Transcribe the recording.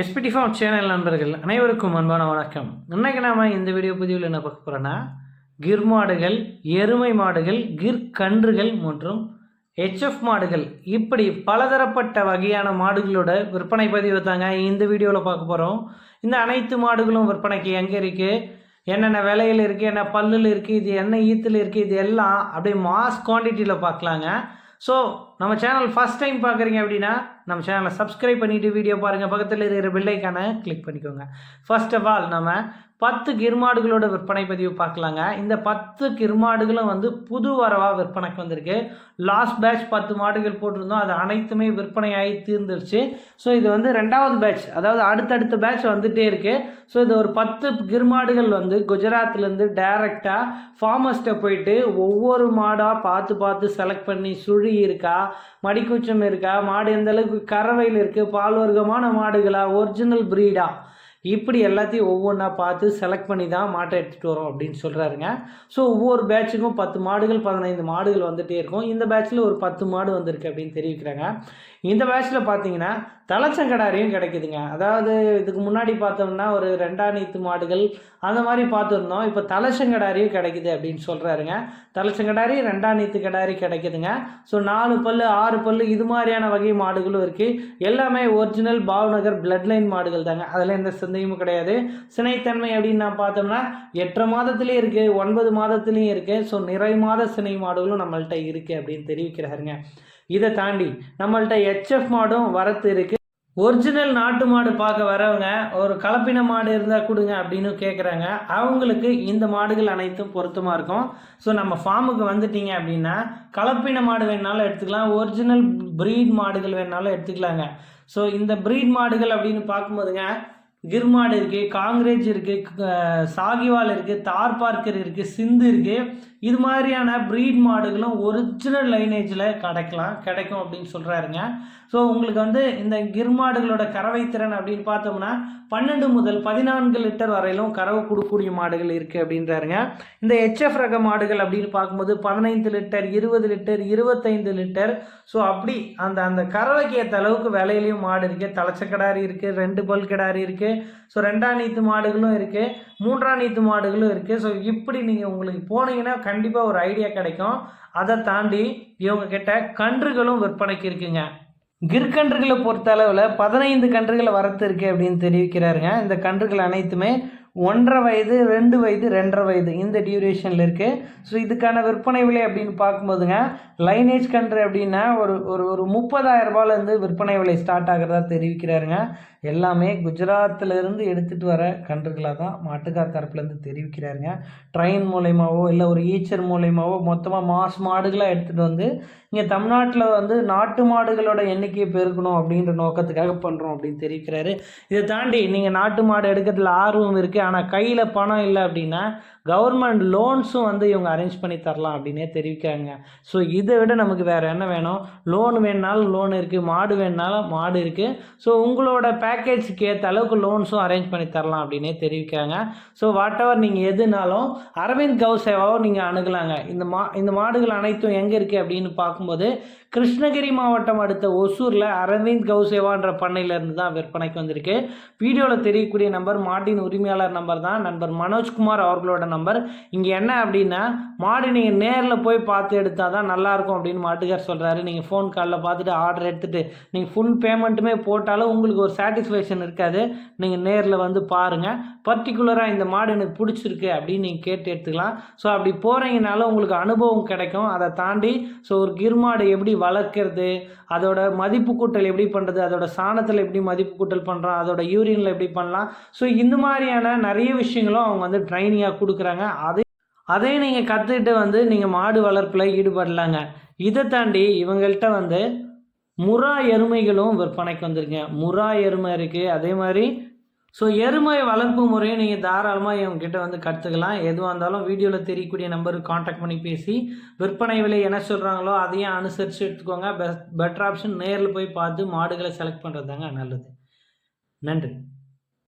SPD form channel நண்பர்கள் அனைவருக்கும் அன்பான வணக்கம். இன்னைக்கு நாம் இந்த வீடியோ பதிவில் என்ன பார்க்க போகிறோன்னா கிர் மாடுகள் எருமை மாடுகள் கிர் கன்றுகள் மற்றும் ஹெச்எஃப் மாடுகள். இப்படி பலதரப்பட்ட வகையான மாடுகளோட விற்பனை பதிவு தாங்க இந்த வீடியோவில் பார்க்க போகிறோம் இந்த அனைத்து மாடுகளும் விற்பனைக்கு எங்கே இருக்குது என்னென்ன விலையில் இருக்குது என்ன பல்லில் இருக்குது இது என்ன ஈத்தில் இருக்குது இது எல்லாம் அப்படியே மாஸ் குவான்டிட்டியில் பார்க்கலாங்க. ஸோ நம்ம சேனல் ஃபஸ்ட் டைம் பார்க்குறீங்க அப்படின்னா நம்ம சேனலை சப்ஸ்கிரைப் பண்ணிவிட்டு வீடியோ பாருங்கள் பக்கத்தில் இருக்கிற பில்லைக்கான கிளிக் பண்ணிக்கோங்க. ஃபர்ஸ்ட் ஆஃப் ஆல் நம்ம பத்து கிர்மாடுகளோட விற்பனை பதிவு பார்க்கலாங்க. இந்த பத்து கிர்மாடுகளும் வந்து புது வரவாக விற்பனைக்கு வந்திருக்கு. லாஸ்ட் பேட்ச் பத்து மாடுகள் போட்டிருந்தோம். அது அனைத்துமே விற்பனை ஆகி தீர்ந்துருச்சு. ஸோ இது வந்து ரெண்டாவது பேட்ச் அதாவது அடுத்தடுத்த பேட்ச் வந்துகிட்டே இருக்குது ஸோ இது ஒரு பத்து கிர்மாடுகள் வந்து குஜராத்லேருந்து டைரெக்டாக ஃபார்மர்ஸ்ட்டை போயிட்டு ஒவ்வொரு மாடாக பார்த்து பார்த்து செலக்ட் பண்ணி சுழி இருக்கா? மடிக்கூச்சம் இருக்கா? மாடு எந்த அளவுக்கு கறவையில் இருக்குது பால் வர்க்கமான மாடுகளா ஒரிஜினல் ப்ரீடா இப்படி எல்லாத்தையும் ஒவ்வொன்றா பார்த்து செலக்ட் பண்ணி தான் மாட்டை எடுத்துகிட்டு வரோம் அப்படின்னு சொல்கிறாருங்க ஸோ ஒவ்வொரு பேட்சுக்கும் பத்து மாடுகள் பதினைந்து மாடுகள் வந்துகிட்டே இருக்கும். இந்த பேட்சில் ஒரு பத்து மாடு வந்திருக்கு அப்படின்னு தெரிவிக்கிறாங்க. இந்த பேட்சில் பார்த்தீங்கன்னா தலைச்சங்கடாரியும் கிடைக்குதுங்க. அதாவது இதுக்கு முன்னாடி பார்த்தோம்னா ஒரு ரெண்டாம் நீத்து மாடுகள் அந்த மாதிரி பார்த்துருந்தோம். இப்போ தலைச்சங்கடாரியும் கிடைக்குது அப்படின்னு சொல்கிறாருங்க தலைச்சங்கடாரி ரெண்டாம் நீத்து கடாரி கிடைக்குதுங்க. ஸோ நாலு பல்லு ஆறு பல்லு இது மாதிரியான வகை மாடுகளும் இருக்குது எல்லாமே ஒரிஜினல் பாவ்நகர் பிளட் லைன் மாடுகள் தாங்க அதில் இந்த சந்தேகமும் கிடையாது. சினைத்தன்மை அப்படின்னு நான் பார்த்தோம்னா எட்டரை மாதத்துலேயும் இருக்குது ஒன்பது மாதத்துலேயும் இருக்குது ஸோ நிறை மாத சினை மாடுகளும் நம்மள்கிட்ட இருக்குது அப்படின்னு தெரிவிக்கிறாருங்க. இதை தாண்டி நம்மள்கிட்ட ஹெச்எஃப் மாடும் வரத்து இருக்குது ஒரிஜினல் நாட்டு மாடு பார்க்க வரவங்க ஒரு கலப்பின மாடு இருந்தால் கொடுங்க அப்படின்னு கேட்குறாங்க அவங்களுக்கு இந்த மாடுகள் அனைத்தும் பொருத்தமாக இருக்கும். ஸோ நம்ம ஃபார்முக்கு வந்துட்டீங்க அப்படின்னா கலப்பின மாடு வேணாலும் எடுத்துக்கலாம். ஒரிஜினல் ப்ரீட் மாடுகள் வேணாலும் எடுத்துக்கலாங்க. ஸோ இந்த ப்ரீட் மாடுகள் அப்படின்னு பார்க்கும்போதுங்க கிர்மாடு இருக்குது காங்கிரேஜ் இருக்குது சாகிவால் இருக்குது தார் பார்க்கர் இருக்குது சிந்து இருக்குது இது மாதிரியான ப்ரீட் மாடுகளும் ஒரிஜினல் லைனேஜில் கிடைக்கலாம் கிடைக்கும் அப்படின்னு சொல்கிறாருங்க ஸோ உங்களுக்கு வந்து இந்த கிர்மாடுகளோட கறவை திறன் அப்படின்னு பார்த்தோம்னா பன்னெண்டு முதல் பதினான்கு லிட்டர் வரையிலும் கறவை கொடுக்கக்கூடிய மாடுகள் இருக்குது அப்படின்றாருங்க. இந்த ஹெச்எஃப் ரக மாடுகள் அப்படின்னு பார்க்கும்போது பதினைந்து லிட்டர் இருபது லிட்டர் இருபத்தைந்து லிட்டர். ஸோ அப்படி அந்த அந்த கறவைக்கு ஏற்ற அளவுக்கு விலையிலையும் மாடு இருக்குது தலைச்சக்கடாரி இருக்குது ரெண்டு பல் கிடாரி இருக்குது ஸோ ரெண்டாம் நீத்து மாடுகளும் இருக்குது மூன்றாம் நீத்து மாடுகளும் இருக்குது ஸோ இப்படி நீங்கள் உங்களுக்கு போனீங்கன்னா கண்டிப்பாக ஒரு ஐடியா கிடைக்கும். அதை தாண்டி இவங்க கிட்ட கன்றுகளும் விற்பனைக்கு இருக்குங்க. கிற்கன்றுகளை பொறுத்த அளவில் பதினைந்து கன்றுகளை வரத்து இருக்குது அப்படின்னு தெரிவிக்கிறாருங்க. இந்த கன்றுகள் அனைத்துமே ஒன்றரை வயது ரெண்டு வயது ரெண்டரை வயது இந்த டியூரேஷனில் இருக்குது ஸோ இதுக்கான விற்பனை விலை அப்படின்னு பார்க்கும்போதுங்க லைனேஜ் கன்று அப்படின்னா ஒரு ஒரு ஒரு முப்பதாயிரரூபாலேருந்து விற்பனை விலை ஸ்டார்ட் ஆகிறதா தெரிவிக்கிறாருங்க. எல்லாமே குஜராத்திலேருந்து எடுத்துகிட்டு வர கன்றுகளாக தான் மாட்டுக்கார் தரப்புலேருந்து தெரிவிக்கிறாருங்க. ட்ரெயின் மூலயமாவோ இல்லை ஒரு ஈச்சர் மூலயமாவோ மொத்தமாக மாஸ் மாடுகளாக எடுத்துகிட்டு வந்து இங்கே தமிழ்நாட்டில் வந்து நாட்டு மாடுகளோட எண்ணிக்கையை பெருக்கணும் அப்படின்ற நோக்கத்துக்காக பண்ணுறோம் அப்படின்னு தெரிவிக்கிறாரு. இதை தாண்டி நீங்கள் நாட்டு மாடு எடுக்கிறதுல ஆர்வம் இருக்குது ஆனால் கையில் பணம் இல்லை அப்படின்னா கவர்மெண்ட் லோன்ஸும் வந்து இவங்க அரேஞ்ச் பண்ணி தரலாம் அப்படின்னே தெரிவிக்கிறாங்க. ஸோ இதை விட நமக்கு வேறு என்ன வேணும்? லோன் வேணுனாலும் லோன் இருக்குது மாடு வேணுனாலும் மாடு இருக்குது ஸோ உங்களோட பேக்கேஜுக்கு ஏற்ற அளவுக்கு லோன்ஸும் அரேஞ்ச் பண்ணி தரலாம் அப்படின்னே தெரிவிக்கிறாங்க. ஸோ வாட் எவர் நீங்கள் எதுனாலும் அரவிந்த் கவு சேவாவோ நீங்கள் அணுகலாங்க. இந்த மா இந்த மாடுகள் அனைத்தும் எங்கே இருக்குது அப்படின்னு பார்க்கும்போது கிருஷ்ணகிரி மாவட்டம் அடுத்த ஒசூரில் அரவிந்த் கௌசேவான்ற பண்ணையிலேருந்து தான் விற்பனைக்கு வந்திருக்கு. வீடியோவில் தெரியக்கூடிய நம்பர் மாட்டின் உரிமையாளர் நம்பர் தான். நண்பர் மனோஜ்குமார் அவர்களோட நம்பர் இங்கே என்ன அப்படின்னா மாடு நீங்கள் நேரில் போய் பார்த்து எடுத்தால் தான் நல்லாயிருக்கும் அப்படின்னு மாட்டுக்கார் சொல்கிறாரு நீங்கள் ஃபோன் காலில் பார்த்துட்டு ஆர்டர் எடுத்துகிட்டு நீங்கள் ஃபுல் பேமெண்ட்டுமே போட்டாலும் உங்களுக்கு ஒரு சாட்டிஸ்ஃபேக்ஷன் இருக்காது. நீங்கள் நேரில் வந்து பாருங்கள் பர்டிகுலராக இந்த மாடு எனக்கு பிடிச்சிருக்கு அப்படின்னு நீங்கள் கேட்டு எடுத்துக்கலாம். ஸோ அப்படி போகிறீங்கனால உங்களுக்கு அனுபவம் கிடைக்கும். அதை தாண்டி ஸோ ஒரு கிர்மாடு எப்படி வளர்க்குறது அதோட மதிப்பு கூட்டல் எப்படி பண்ணுறது அதோட சாணத்தில் எப்படி மதிப்பு கூட்டல் பண்ணுறோம் அதோட யூரியனில் எப்படி பண்ணலாம். ஸோ இந்த மாதிரியான நிறைய விஷயங்களும் அவங்க வந்து ட்ரைனிங்காக கொடுக்குறாங்க. அதை அதையும் நீங்கள் கற்றுக்கிட்டு வந்து நீங்கள் மாடு வளர்ப்பில் ஈடுபடலாங்க. இதை தாண்டி இவங்கள்ட்ட வந்து முறா எருமைகளும் விற்பனைக்கு வந்துருங்க முறா எருமை இருக்குது அதே மாதிரி ஸோ எருமை வளர்ப்பு முறையை நீங்கள் தாராளமாக இவங்ககிட்ட வந்து கற்றுக்கலாம் எதுவாக இருந்தாலும் வீடியோவில் தெரியக்கூடிய நம்பருக்கு காண்டாக்ட் பண்ணி பேசி விற்பனை விலை என்ன சொல்கிறாங்களோ அதையும் அனுசரித்து எடுத்துக்கோங்க. பெஸ்ட் பெட்டர் ஆப்ஷன் நேரில் போய் பார்த்து மாடுகளை செலக்ட் பண்ணுறது தாங்க நல்லது. நன்றி.